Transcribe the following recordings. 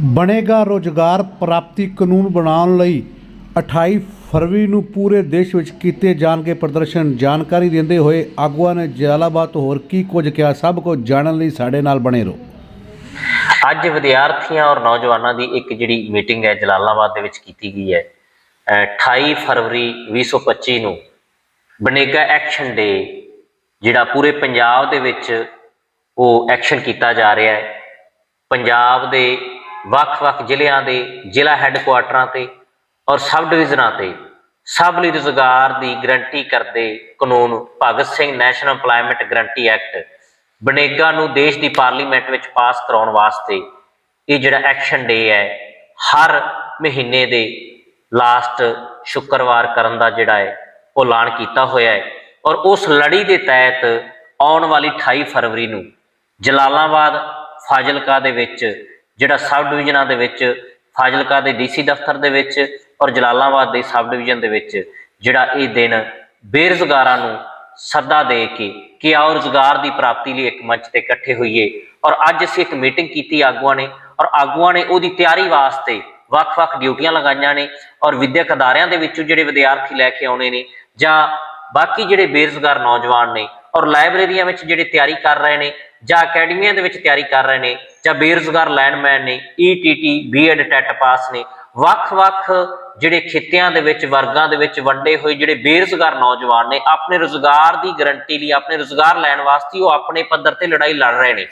ਬਣੇਗਾ ਰੋਜ਼ਗਾਰ ਪ੍ਰਾਪਤੀ ਕਾਨੂੰਨ ਬਣਾਉਣ ਲਈ 28 ਫਰਵਰੀ ਨੂੰ ਪੂਰੇ ਦੇਸ਼ ਵਿੱਚ ਕੀਤੇ ਜਾਣਗੇ ਪ੍ਰਦਰਸ਼ਨ। ਜਾਣਕਾਰੀ ਦਿੰਦੇ ਹੋਏ ਆਗੂਆਂ ਨੇ ਜਲਾਲਾਬਾਦ ਤੋਂ ਹੋਰ ਕੀ ਕੁਝ ਕਿਹਾ, ਸਭ ਕੁਝ ਜਾਣਨ ਲਈ ਸਾਡੇ ਨਾਲ ਬਣੇ ਰਹੋ। ਅੱਜ ਵਿਦਿਆਰਥੀਆਂ ਔਰ ਨੌਜਵਾਨਾਂ ਦੀ ਇੱਕ ਜਿਹੜੀ ਮੀਟਿੰਗ ਹੈ ਜਲਾਲਾਬਾਦ ਦੇ ਵਿੱਚ ਕੀਤੀ ਗਈ ਹੈ। ਅਹ 28 ਫਰਵਰੀ 2025 ਨੂੰ ਬਨੇਗਾ ਐਕਸ਼ਨ ਡੇ, ਜਿਹੜਾ ਪੂਰੇ ਪੰਜਾਬ ਦੇ ਵਿੱਚ ਉਹ ਐਕਸ਼ਨ ਕੀਤਾ ਜਾ ਰਿਹਾ ਹੈ। ਪੰਜਾਬ ਦੇ ਵੱਖ-ਵੱਖ ਜ਼ਿਲ੍ਹਿਆਂ ਦੇ ਜ਼ਿਲ੍ਹਾ ਹੈੱਡਕੁਆਟਰਾਂ ਤੇ ਔਰ ਸਬ ਡਿਵੀਜ਼ਨਾਂ ਤੇ ਸਭ ਲਈ ਰੁਜ਼ਗਾਰ ਦੀ ਗਰੰਟੀ ਕਰਦੇ ਕਾਨੂੰਨ Bhagat Singh national employment guarantee act ਬਨੇਗਾ ਨੂੰ ਦੇਸ਼ ਦੀ ਪਾਰਲੀਮੈਂਟ ਵਿੱਚ ਪਾਸ ਕਰਾਉਣ ਵਾਸਤੇ ਇਹ ਜਿਹੜਾ ਐਕਸ਼ਨ ਡੇ ਹੈ, ਹਰ ਮਹੀਨੇ ਦੇ ਲਾਸਟ ਸ਼ੁੱਕਰਵਾਰ ਕਰਨ ਦਾ ਜਿਹੜਾ ਹੈ, ਉਹ ਐਲਾਨ ਕੀਤਾ ਹੋਇਆ ਹੈ ਔਰ ਉਸ ਲੜੀ ਦੇ ਤਹਿਤ ਆਉਣ ਵਾਲੀ 28 ਫਰਵਰੀ ਨੂੰ ਜਲਾਲਾਬਾਦ ਫਾਜ਼ਿਲਕਾ ਦੇ ਵਿੱਚ ਜਿਹੜਾ ਸਬ ਡਿਵੀਜ਼ਨਾਂ ਦੇ ਵਿੱਚ, ਫਾਜ਼ਿਲਕਾ ਦੇ ਡੀਸੀ ਦਫ਼ਤਰ ਦੇ ਵਿੱਚ ਔਰ ਜਲਾਲਾਬਾਦ ਦੇ ਸਬ ਡਿਵੀਜ਼ਨ ਦੇ ਵਿੱਚ ਜਿਹੜਾ ਇਹ ਦਿਨ ਬੇਰੁਜ਼ਗਾਰਾਂ ਨੂੰ ਸੱਦਾ ਦੇ ਕੇ ਕਿ ਆਓ ਰੁਜ਼ਗਾਰ ਦੀ ਪ੍ਰਾਪਤੀ ਲਈ ਇੱਕ ਮੰਚ ਤੇ ਇਕੱਠੇ ਹੋਈਏ। ਔਰ ਅੱਜ ਅਸੀਂ ਇੱਕ ਮੀਟਿੰਗ ਕੀਤੀ ਆਗੂਆਂ ਨੇ ਔਰ ਆਗੂਆਂ ਨੇ ਉਹਦੀ ਤਿਆਰੀ ਵਾਸਤੇ ਵੱਖ-ਵੱਖ ਡਿਊਟੀਆਂ ਲਗਾਈਆਂ ਨੇ ਔਰ ਵਿਦਿਅਕ ਅਦਾਰਿਆਂ ਦੇ ਵਿੱਚੋਂ ਜਿਹੜੇ ਵਿਦਿਆਰਥੀ ਲੈ ਕੇ ਆਉਣੇ ਨੇ ਜਾਂ ਬਾਕੀ ਜਿਹੜੇ ਬੇਰੁਜ਼ਗਾਰ ਨੌਜਵਾਨ ਨੇ ਔਰ ਲਾਇਬ੍ਰੇਰੀਆਂ ਵਿੱਚ ਜਿਹੜੇ ਤਿਆਰੀ ਕਰ ਰਹੇ ਨੇ ਜਾਂ ਅਕੈਡਮੀਆਂ ਦੇ ਵਿੱਚ ਤਿਆਰੀ ਕਰ ਰਹੇ ਨੇ ਜਾਂ ਬੇਰੁਜ਼ਗਾਰ ਲਾਈਨਮੈਨ ਨੇ ਈਟੀਟੀ ਬੀਐਡ ਟੈਟ ਪਾਸ ਨੇ, ਵੱਖ-ਵੱਖ ਜਿਹੜੇ ਖਿੱਤਿਆਂ ਦੇ ਵਿੱਚ, ਵਰਗਾਂ ਦੇ ਵਿੱਚ ਵੰਡੇ ਹੋਏ ਜਿਹੜੇ ਬੇਰੁਜ਼ਗਾਰ ਨੌਜਵਾਨ ਨੇ, ਆਪਣੇ ਰੁਜ਼ਗਾਰ ਦੀ ਗਰੰਟੀ ਲਈ, ਆਪਣੇ ਰੁਜ਼ਗਾਰ ਲੈਣ ਵਾਸਤੇ ਉਹ ਆਪਣੇ ਪੱਧਰ ਤੇ ਲੜਾਈ ਲੜ ਰਹੇ ਨੇ।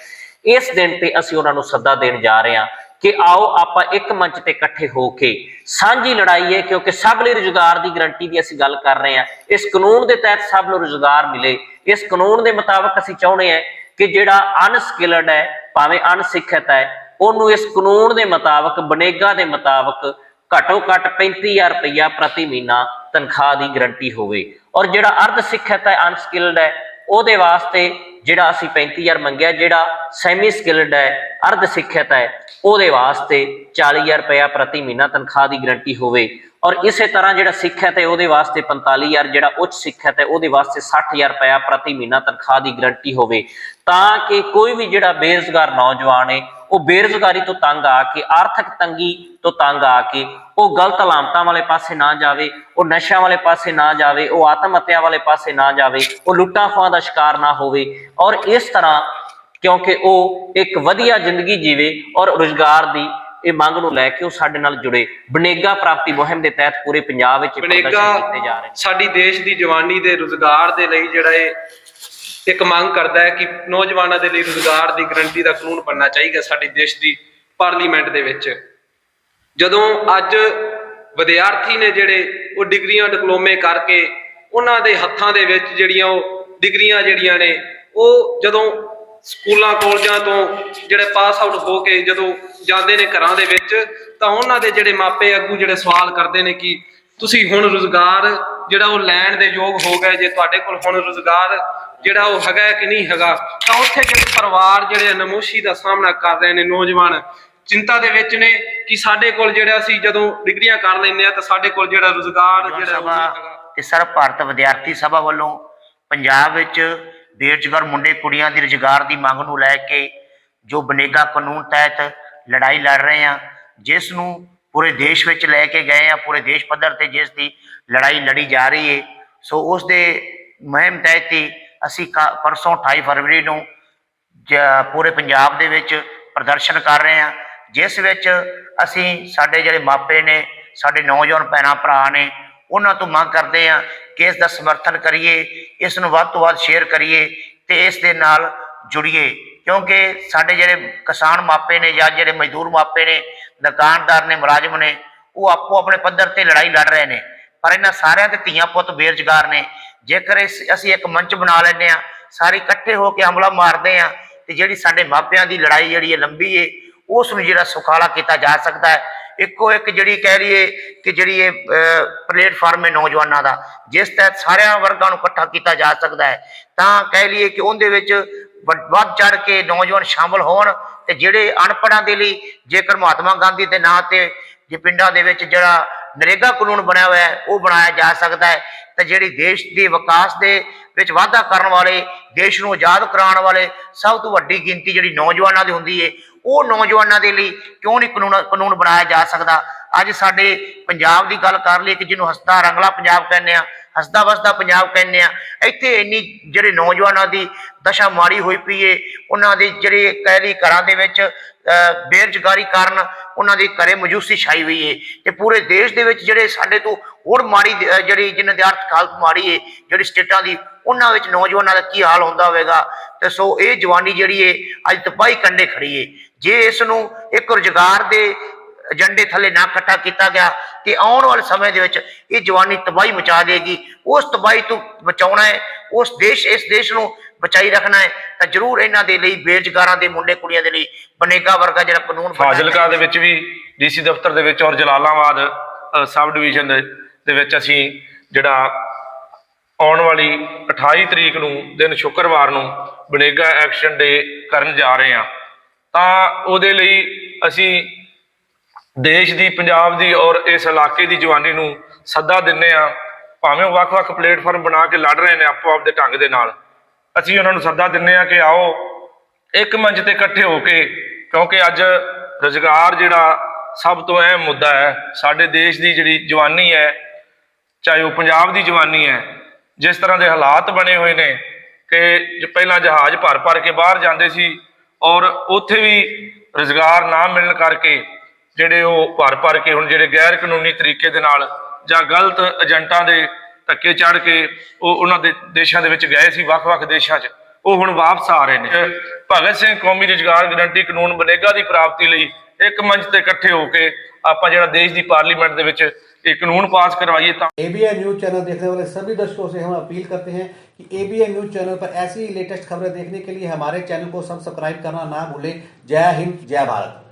ਇਸ ਦਿਨ ਤੇ ਅਸੀਂ ਉਹਨਾਂ ਨੂੰ ਸੱਦਾ ਦੇਣ ਜਾ ਰਹੇ ਹਾਂ ਕਿ ਆਓ ਆਪਾਂ ਇੱਕ ਮੰਚ ਤੇ ਇਕੱਠੇ ਹੋ ਕੇ ਸਾਂਝੀ ਲੜਾਈ ਹੈ, ਕਿਉਂਕਿ ਸਭ ਲਈ ਰੁਜ਼ਗਾਰ ਦੀ ਗਰੰਟੀ ਦੀ ਅਸੀਂ ਗੱਲ ਕਰ ਰਹੇ ਹਾਂ। ਇਸ ਕਾਨੂੰਨ ਦੇ ਤਹਿਤ ਸਭ ਨੂੰ ਰੁਜ਼ਗਾਰ ਮਿਲੇ। ਇਸ ਕਾਨੂੰਨ ਦੇ ਮੁਤਾਬਕ ਅਸੀਂ ਚਾਹੁੰਦੇ ਹਾਂ ਕਿ ਜਿਹੜਾ ਅਨਸਕਿਲਡ ਹੈ ਭਾਵੇਂ ਅਨਸਿੱਖਿਅਤ ਹੈ ਉਹਨੂੰ ਇਸ ਕਾਨੂੰਨ ਦੇ ਮੁਤਾਬਕ ਬਨੇਗਾ ਦੇ ਮੁਤਾਬਕ ਘੱਟੋ ਘੱਟ 35000 ਰੁਪਇਆ ਪ੍ਰਤੀ ਮਹੀਨਾ ਤਨਖਾਹ ਦੀ ਗਰੰਟੀ ਹੋਵੇ। ਔਰ ਜਿਹੜਾ ਅਰਧ ਸਿੱਖਿਅਤ ਹੈ ਅਨਸਕਿਲਡ ਹੈ, ਉਹਦੇ ਵਾਸਤੇ ਜਿਹੜਾ ਅਸੀਂ 35000 ਮੰਗਿਆ, ਜਿਹੜਾ ਸੈਮੀ ਸਕਿਲਡ ਹੈ ਅਰਧ ਸਿੱਖਿਅਤ ਹੈ ਉਹਦੇ ਵਾਸਤੇ 40000 ਰੁਪਇਆ ਪ੍ਰਤੀ ਮਹੀਨਾ ਤਨਖਾਹ ਦੀ ਗਰੰਟੀ ਹੋਵੇ। ਔਰ ਇਸੇ ਤਰ੍ਹਾਂ ਜਿਹੜਾ ਸਿੱਖਿਅਤ ਹੈ ਉਹਦੇ ਵਾਸਤੇ 45000 ਜਿਹੜਾ ਉੱਚ ਸਿੱਖਿਅਤ ਹੈ ਉਹਦੇ ਵਾਸਤੇ 60000 ਰੁਪਇਆ ਪ੍ਰਤੀ ਮਹੀਨਾ ਤਨਖਾਹ ਦੀ ਗਰੰਟੀ ਹੋਵੇ, ਤਾਂ ਕਿ ਕੋਈ ਵੀ ਜਿਹੜਾ ਬੇਰੁਜ਼ਗਾਰ ਨੌਜਵਾਨ ਹੈ ਉਹ ਬੇਰੁਜ਼ਗਾਰੀ ਤੋਂ ਤੰਗ ਆ ਕੇ, ਆਰਥਿਕ ਤੰਗੀ ਤੋਂ ਤੰਗ ਆ ਕੇ, ਉਹ ਗਲਤ ਲਾਮਤਾਂ ਵਾਲੇ ਪਾਸੇ ਨਾ ਜਾਵੇ, ਉਹ ਨਸ਼ਿਆਂ ਵਾਲੇ ਪਾਸੇ ਨਾ ਜਾਵੇ, ਉਹ ਆਤਮ ਹੱਤਿਆ ਵਾਲੇ ਪਾਸੇ ਨਾ ਜਾਵੇ, ਉਹ ਲੁੱਟਾਂ ਖੋਹਾਂ ਦਾ ਸ਼ਿਕਾਰ ਨਾ ਹੋਵੇ, ਔਰ ਇਸ ਤਰ੍ਹਾਂ ਕਿਉਂਕਿ ਉਹ ਇੱਕ ਵਧੀਆ ਜ਼ਿੰਦਗੀ ਜੀਵੇ ਔਰ ਰੁਜ਼ਗਾਰ ਦੀ ਇਹ ਮੰਗ ਨੂੰ ਲੈ ਕੇ ਉਹ ਸਾਡੇ ਨਾਲ ਜੁੜੇ। ਬਨੇਗਾ ਪ੍ਰਾਪਤੀ ਮੁਹਿੰਮ ਦੇ ਤਹਿਤ ਪੂਰੇ ਪੰਜਾਬ ਵਿੱਚ ਪ੍ਰਦਰਸ਼ਨ ਕੀਤੇ ਜਾ ਰਹੇ ਨੇ। ਸਾਡੀ ਦੇਸ਼ ਦੀ ਜਵਾਨੀ ਦੇ ਰੁਜ਼ਗਾਰ ਦੇ ਲਈ ਜਿਹੜਾ ਇਹ ਇੱਕ ਮੰਗ ਕਰਦਾ ਹੈ ਕਿ ਨੌਜਵਾਨਾਂ ਦੇ ਲਈ ਰੁਜ਼ਗਾਰ ਦੀ ਗਰੰਟੀ ਦਾ ਕਾਨੂੰਨ ਬਣਨਾ ਚਾਹੀਦਾ ਸਾਡੀ ਦੇਸ਼ ਦੀ ਪਾਰਲੀਮੈਂਟ ਦੇ ਵਿੱਚ। ਜਦੋਂ ਅੱਜ ਵਿਦਿਆਰਥੀ ਨੇ ਜਿਹੜੇ ਉਹ ਡਿਗਰੀਆਂ ਡਿਪਲੋਮੇ ਕਰਕੇ ਉਹਨਾਂ ਦੇ ਹੱਥਾਂ ਦੇ ਵਿੱਚ ਜਿਹੜੀਆਂ ਉਹ ਡਿਗਰੀਆਂ ਜਿਹੜੀਆਂ ਨੇ ਉਹ ਜਦੋਂ ਸਕੂਲਾਂ ਕਾਲਜਾਂ ਤੋਂ ਜਿਹੜੇ ਪਾਸ ਆਊਟ ਹੋ ਕੇ ਜਦੋਂ ਜਾਂਦੇ ਨੇ ਘਰਾਂ ਦੇ ਵਿੱਚ ਤਾਂ ਉਹਨਾਂ ਦੇ ਜਿਹੜੇ ਮਾਪੇ ਅੱਗੂ ਜਿਹੜੇ ਸਵਾਲ ਕਰਦੇ ਨੇ ਕਿ ਤੁਸੀਂ ਹੁਣ ਰੁਜ਼ਗਾਰ ਜਿਹੜਾ ਉਹ ਲੈਣ ਦੇ ਯੋਗ ਹੋ ਗਏ ਜੇ ਤੁਹਾਡੇ ਕੋਲ ਹੁਣ ਰੁਜ਼ਗਾਰ ਜਿਹੜਾ ਉਹ ਹੈਗਾ ਕਿ ਨਹੀਂ ਹੈਗਾ ਤਾਂ ਉੱਥੇ ਜਿਹੜੇ ਪਰਿਵਾਰ ਜਿਹੜੇ ਨਮੋਸ਼ੀ ਦਾ ਸਾਹਮਣਾ ਕਰ ਰਹੇ ਨੇ ਨੌਜਵਾਨ ਚਿੰਤਾ ਦੇ ਵਿੱਚ ਨੇ ਕਿ ਸਾਡੇ ਕੋਲ ਜਿਹੜਾ ਅਸੀਂ ਜਦੋਂ ਡਿਗਰੀਆਂ ਕਰ ਲੈਂਦੇ ਆ ਤਾਂ ਸਾਡੇ ਕੋਲ ਜਿਹੜਾ ਰੁਜ਼ਗਾਰ ਜਿਹੜਾ ਤੇ ਸਰਬ ਭਾਰਤ ਵਿਦਿਆਰਥੀ ਸਭਾ ਵੱਲੋਂ ਪੰਜਾਬ ਵਿੱਚ ਬੇਰੁਜ਼ਗਾਰ ਮੁੰਡੇ ਕੁੜੀਆਂ ਦੀ ਰੁਜ਼ਗਾਰ ਦੀ ਮੰਗ ਨੂੰ ਲੈ ਕੇ ਜੋ ਬਨੇਗਾ ਕਾਨੂੰਨ ਤਹਿਤ ਲੜਾਈ ਲੜ ਰਹੇ ਹਾਂ, ਜਿਸ ਨੂੰ ਪੂਰੇ ਦੇਸ਼ ਵਿੱਚ ਲੈ ਕੇ ਗਏ ਆ ਪੂਰੇ ਦੇਸ਼ ਪੱਧਰ ਤੇ ਜਿਸ ਦੀ ਲੜਾਈ ਲੜੀ ਜਾ ਰਹੀ ਹੈ। ਸੋ ਉਸ ਦੇ ਮੁਹਿੰਮ ਤਹਿਤ ਹੀ ਅਸੀਂ ਕਾ- ਪਰਸੋਂ 28 ਫਰਵਰੀ ਨੂੰ ਜ- ਪੂਰੇ ਪੰਜਾਬ ਦੇ ਵਿੱਚ ਪ੍ਰਦਰਸ਼ਨ ਕਰ ਰਹੇ ਹਾਂ, ਜਿਸ ਵਿੱਚ ਅਸੀਂ ਸਾਡੇ ਜਿਹੜੇ ਮਾਪੇ ਨੇ, ਸਾਡੇ ਨੌਜਵਾਨ ਭੈਣਾਂ ਭਰਾ ਨੇ, ਉਹਨਾਂ ਤੋਂ ਮੰਗ ਕਰਦੇ ਹਾਂ ਕਿ ਇਸ ਦਾ ਸਮਰਥਨ ਕਰੀਏ, ਇਸ ਨੂੰ ਵੱਧ ਤੋਂ ਵੱਧ ਸ਼ੇਅਰ ਕਰੀਏ ਤੇ ਇਸ ਦੇ ਨਾਲ ਜੁੜੀਏ। ਕਿਉਂਕਿ ਸਾਡੇ ਜਿਹੜੇ ਕਿਸਾਨ ਮਾਪੇ ਨੇ ਜਾਂ ਜਿਹੜੇ ਮਜ਼ਦੂਰ ਮਾਪੇ ਨੇ, ਦੁਕਾਨਦਾਰ ਨੇ, ਮੁਲਾਜ਼ਮ ਨੇ, ਉਹ ਆਪੋ ਆਪਣੇ ਪੱਧਰ ਤੇ ਲੜਾਈ ਲੜ ਰਹੇ ਨੇ। ਪਰ ਇਹਨਾਂ ਸਾਰਿਆਂ ਦੇ ਧੀਆਂ ਪੁੱਤ ਬੇਰੁਜ਼ਗਾਰ ਨੇ। ਜੇਕਰ ਇਸ- ਅਸੀਂ ਇੱਕ ਮੰਚ ਬਣਾ ਲੈਂਦੇ ਆ ਸਾਰੇ ਇਕੱਠੇ ਹੋ ਕੇ ਹਮਲਾ ਮਾਰਦੇ ਆ ਤੇ ਜਿਹੜੀ ਸਾਡੇ ਮਾਪਿਆਂ ਦੀ ਲੜਾਈ ਜਿਹੜੀ ਹੈ ਲੰਬੀ ਏ, ਉਸ ਨੂੰ ਜਿਹੜਾ ਸੁਖਾਲਾ ਕੀਤਾ ਜਾ ਸਕਦਾ ਹੈ। ਇੱਕੋ ਇੱਕ ਜਿਹੜੀ ਕਹਿ ਲਈਏ ਕਿ ਜਿਹੜੀ ਇਹ ਪਲੇਟਫਾਰਮ ਹੈ ਨੌਜਵਾਨਾਂ ਦਾ, ਜਿਸ ਤਹਿਤ ਸਾਰਿਆਂ ਵਰਗਾਂ ਨੂੰ ਇਕੱਠਾ ਕੀਤਾ ਜਾ ਸਕਦਾ ਹੈ, ਤਾਂ ਕਹਿ ਲਈਏ ਕਿ ਉਹਦੇ ਵਿੱਚ ਵੱਡ- ਵੱਧ ਚੜ ਕੇ ਨੌਜਵਾਨ ਸ਼ਾਮਲ ਹੋਣ ਤੇ ਜਿਹੜੇ ਅਨਪੜ੍ਹਾਂ ਦੇ ਲਈ, ਜੇਕਰ ਮਹਾਤਮਾ ਗਾਂਧੀ ਦੇ ਨਾਂ ਤੇ ਜੇ ਪਿੰਡਾਂ ਦੇ ਵਿੱਚ ਜਿਹੜਾ ਨਰੇਗਾ ਕਾਨੂੰਨ ਬਣਿਆ ਹੋਇਆ ਹੈ, ਉਹ ਬਣਾਇਆ ਜਾ ਸਕਦਾ ਹੈ, ਤੇ ਜਿਹੜੀ ਦੇਸ਼ ਦੇ ਵਿਕਾਸ ਦੇ ਵਿੱਚ ਵਾਧਾ ਕਰਨ ਵਾਲੇ, ਦੇਸ਼ ਨੂੰ ਆਜ਼ਾਦ ਕਰਾਉਣ ਵਾਲੇ ਸਭ ਤੋਂ ਵੱਡੀ ਗਿਣਤੀ ਜਿਹੜੀ ਨੌਜਵਾਨਾਂ ਦੀ ਹੁੰਦੀ ਏ ਉਹ ਨੌਜਵਾਨਾਂ ਦੇ ਲਈ ਕਿਉਂ ਨਹੀਂ ਕਾਨੂੰਨ ਕਾਨੂੰਨ ਬਣਾਇਆ ਜਾ ਸਕਦਾ? ਅੱਜ ਸਾਡੇ ਪੰਜਾਬ ਦੀ ਗੱਲ ਕਰ ਲਈ ਕਿ ਜਿਹਨੂੰ ਹਸਦਾ ਰੰਗਲਾ ਪੰਜਾਬ ਕਹਿੰਦੇ ਆ ਹਸਦਾ ਵਸਦਾ ਪੰਜਾਬ ਕਹਿੰਦੇ ਆ ਇੱਥੇ ਇੰਨੀ ਜਿਹੜੇ ਨੌਜਵਾਨਾਂ ਦੀ ਦਸ਼ਾ ਮਾੜੀ ਹੋਈ ਪਈ ਏ ਉਹਨਾਂ ਦੇ ਜਿਹੜੇ ਕਹਿ ਲਈ ਘਰਾਂ ਦੇ ਵਿੱਚ ਅਹ, ਬੇਰੁਜ਼ਗਾਰੀ ਕਾਰਨ ਉਹਨਾਂ ਦੇ ਘਰੇ ਮਜੂਸੀ ਛਾਈ ਹੋਈ ਏ ਤੇ ਪੂਰੇ ਦੇਸ਼ ਦੇ ਵਿੱਚ ਜਿਹੜੇ ਸਾਡੇ ਤੋਂ ਹੋਰ ਮਾੜੀ ਜਿਹੜੀ ਜਿਨ੍ਹਾਂ ਦੀ ਆਰਥਿਕ ਹਾਲਤ ਮਾੜੀ ਏ ਜਿਹੜੀ ਸਟੇਟਾਂ ਦੀ ਉਹਨਾਂ ਵਿੱਚ ਨੌਜਵਾਨਾਂ ਦਾ ਕੀ ਹਾਲ ਹੁੰਦਾ ਹੋਵੇਗਾ? ਤੇ ਸੋ ਇਹ ਜਵਾਨੀ ਜਿਹੜੀ ਏ, ਅੱਜ ਤਪਾਈ ਕੰਡੇ ਖੜੀ ਏ। ਜੇ ਇਸ ਨੂੰ ਇੱਕ ਰੁਜ਼ਗਾਰ ਦੇ ਏਜੰਡੇ ਥੱਲੇ ਨਾ ਇਕੱਠਾ ਕੀਤਾ ਗਿਆ, ਤੇ ਆਉਣ ਵਾਲੇ ਸਮੇਂ ਦੇ ਵਿੱਚ ਇਹ ਜਵਾਨੀ ਤਬਾਹੀ ਮਚਾ ਦੇਗੀ। ਉਸ ਤਬਾਹੀ ਤੋਂ ਬਚਾਉਣਾ ਹੈ ਉਸ ਦੇਸ਼, ਇਸ ਦੇਸ਼ ਨੂੰ ਬਚਾਈ ਰੱਖਣਾ ਹੈ ਤਾਂ ਜ਼ਰੂਰ ਇਹਨਾਂ ਦੇ ਲਈ, ਬੇਰੁਜ਼ਗਾਰਾਂ ਦੇ ਮੁੰਡੇ ਕੁੜੀਆਂ ਦੇ ਲਈ ਬਨੇਗਾ ਵਰਗਾ ਜਿਹੜਾ ਕਾਨੂੰਨ ਫਾਜ਼ਿਲਕਾ ਦੇ ਵਿੱਚ ਵੀ, ਡੀਸੀ ਦਫ਼ਤਰ ਦੇ ਵਿੱਚ ਔਰ ਜਲਾਲਾਬਾਦ ਸਬ ਡਿਵੀਜ਼ਨ ਦੇ ਵਿੱਚ ਅਸੀਂ ਜਿਹੜਾ ਆਉਣ ਵਾਲੀ 28 ਤਰੀਕ ਨੂੰ, ਦਿਨ ਸ਼ੁੱਕਰਵਾਰ ਨੂੰ ਬਨੇਗਾ ਐਕਸ਼ਨ ਡੇ ਕਰਨ ਜਾ ਰਹੇ ਹਾਂ। ਤਾਂ ਉਹਦੇ ਲਈ ਅਸੀਂ ਦੇਸ਼ ਦੀ, ਪੰਜਾਬ ਦੀ ਔਰ ਇਸ ਇਲਾਕੇ ਦੀ ਜਵਾਨੀ ਨੂੰ ਸੱਦਾ ਦਿੰਨੇ ਆ ਭਾਵੇਂ ਉਹ ਵੱਖ-ਵੱਖ ਪਲੇਟਫਾਰਮ ਬਣਾ ਕੇ ਲੜ ਰਹੇ ਨੇ ਆਪੋ ਆਪ ਦੇ ਢੰਗ ਦੇ ਨਾਲ। ਅਸੀਂ ਉਹਨਾਂ ਨੂੰ ਸੱਦਾ ਦਿੰਨੇ ਆ ਕਿ ਆਓ, ਇੱਕ ਮੰਚ ਤੇ ਇਕੱਠੇ ਹੋ ਕੇ, ਕਿਉਂਕਿ ਅੱਜ ਰੁਜ਼ਗਾਰ ਜਿਹੜਾ ਸਭ ਤੋਂ ਅਹਿਮ ਮੁੱਦਾ ਹੈ, ਸਾਡੇ ਦੇਸ਼ ਦੀ ਜਿਹੜੀ ਜਵਾਨੀ ਹੈ, ਚਾਹੇ ਉਹ ਪੰਜਾਬ ਦੀ ਜਵਾਨੀ ਹੈ ਜਿਸ ਤਰ੍ਹਾਂ ਦੇ ਹਾਲਾਤ ਬਣੇ ਹੋਏ ਨੇ ਕਿ ਪਹਿਲਾਂ ਜਹਾਜ਼ ਭਰ ਭਰ ਕੇ ਬਾਹਰ ਜਾਂਦੇ ਸੀ ਔਰ ਉੱਥੇ ਵੀ ਰੁਜ਼ਗਾਰ ਨਾ ਮਿਲਣ ਕਰਕੇ ਜਿਹੜੇ ਉਹ ਭਰ ਭਰ ਕੇ ਹੁਣ ਜਿਹੜੇ ਗੈਰ ਕਾਨੂੰਨੀ ਤਰੀਕੇ ਦੇ ਨਾਲ ਜਾਂ ਗਲਤ ਏਜੰਟਾਂ ਦੇ ਧੱਕੇ ਚੜ ਕੇ ਉਹ ਉਹਨਾਂ ਦੇ ਦੇਸ਼ਾਂ ਦੇ ਵਿੱਚ ਗਏ ਸੀ, ਵੱਖ-ਵੱਖ ਦੇਸ਼ਾਂ 'ਚ। ਉਹ ਹੁਣ ਵਾਪਸ ਆ ਰਹੇ ਨੇ ਭਗਤ ਸਿੰਘ ਕੌਮੀ ਰੁਜ਼ਗਾਰ ਗਰੰਟੀ ਕਾਨੂੰਨ ਬਨੇਗਾ ਦੀ ਪ੍ਰਾਪਤੀ ਲਈ ਇੱਕ ਮੰਚ ਤੇ ਇਕੱਠੇ ਹੋ ਕੇ ਆਪਾਂ ਜਿਹੜਾ ਦੇਸ਼ ਦੀ ਪਾਰਲੀਮੈਂਟ ਦੇ ਵਿੱਚ ਇਹ ਕਾਨੂੰਨ ਪਾਸ ਕਰਵਾਈਏ ਤਾਂ एबीएन न्यूज चैनल देखने वाले सभी दर्शकों से हम अपील करते हैं कि एबीएन न्यूज चैनल पर ऐसी ही लेटेस्ट खबरें देखने के लिए हमारे चैनल को सब्सक्राइब करना ना भूलें जय हिंद जय भारत